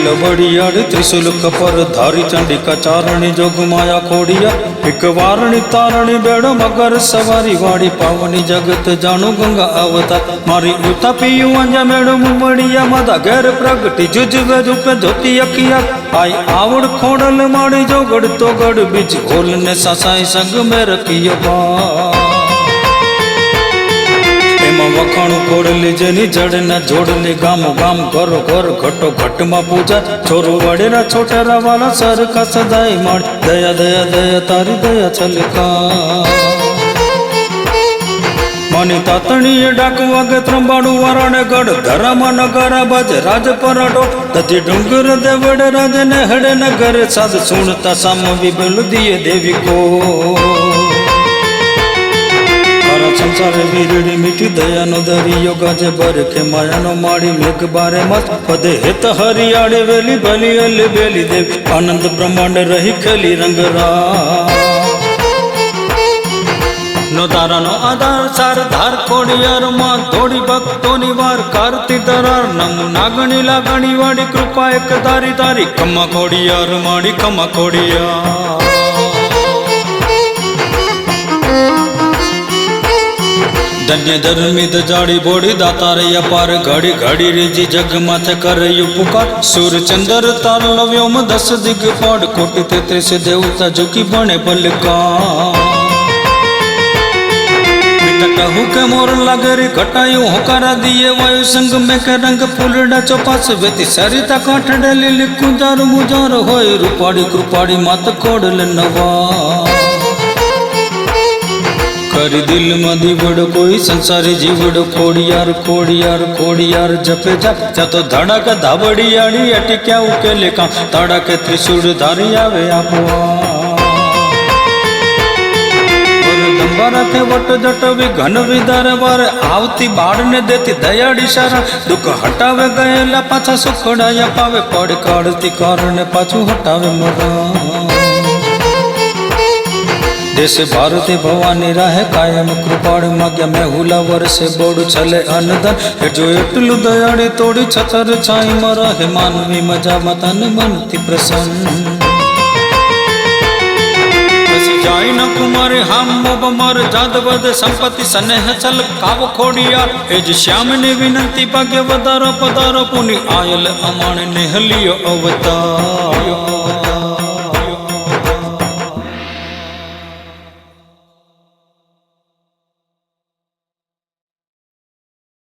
બળિયાળ ત્રિશુલ કપર ધારી ચંડિકા ચારણી જોગ માયા ખોડિયા એક વારણી તારણી બેડો મગર સવારી વાળી પાવની જગત જાણો ગંગા આવતા મારી ઉતા પીયું અંજા મેળો મુમડિયા માતા ઘેર પ્રગટી જુજવે રૂપે ધોતી અખિયા આઈ આવડ ખોડલ માડી જો ગડ તો ગડ બીજ હોલ ને સાસાઈ સંગ મે રખિયો બા વખાણું કોડલી જેની જડના જોડલી ગામ ગામ ઘરો ઘર ઘટો ઘટમાં પૂજા. છોરું વડેરા છોટેરા વાલા સરખા સદાય મળ. દયા દયા દયા, તારી દયા છલકા. માની તાતણીએ ડાકુ વાગે ત્રંબાડું વારાણે ગઢ. ધરામાં નગારા બાજે રાજ પરાડો. તથી ડુંગર દેવડે રાજ ને હડે નગર સાદ સુણતા સામ વિબલ દિયે દેવી કો. સંસારે વીરડી મીઠી દયાનો દરિયો ગાજે બરખે, માયાનો માળી મેઘ બારે મત પદે. હેત હરિયાળી વેલી, ભલી, અલી, બેલી દેવ. આનંદ બ્રહ્માંડ રહી ખેલી રંગરા નો તારાનો આધાર સાર ધાર કોડિયારમાં થોડી ભક્તોની વાર. કારતી દરાર નમુ નાગણી લાગણી વાળી કૃપા, એક તારી તારી કમા કોડિયાર માડી धन्य धर्मिद जाड़ी बोड़ी दाता रे अपार घड़ी घड़ी रे जी जग मथ कर यु पुकार। सूर्य चंद्र तार लव्योम दस दिग पाड़। कोटि तेत्रिस देवता जो बने बलका कहूँ के मोर लगरी कटायु होकारा दिए वायु संग में के रंग फूलड़ा चौपास वेती सरिता काठ डेली लिखू, दारू मुजार होए रूपाड़ी कृपाड़ी मात कोड़ नवा કરી દિલમાં દીવડ, કોઈ સંસારી જીવડ, ખોડિયાર ખોડિયાર ખોડિયાર જપે જા. જા તો ધડક ધાબડિયાળી અટક્યા ઉકેલે કામ તડકે ત્રિશુળ ધારી આવે આપવા. રાખે વટ જટવી, ઘન વિદાર વાર આવતી બાળને દેતી દયાળી સારા. દુઃખ હટાવે ગયેલા પાછા સુખડાયા પાવે. પડ કાઢતી કારણે પાછું હટાવે મરા દેશ ભારતી ભવાની રાહે કાયમ કૃપાળ માગ્યા મેં હુલા વર્ષે બોડ છલે અનધન એ જો એટલું દયાળી તોડી છતર છાઈ મરા હે માનવી મજા મતન મનથી પ્રસન્ન જાય ન કુમારી હામ મોબમર જાદવદ સંપત્તિ સનેહ ચલ કાવ ખોડિયા એ જ શ્યામની વિનંતી ભાગ્ય વધારો પધારો પુની આયલ અમાણ નેહલિયો અવતાર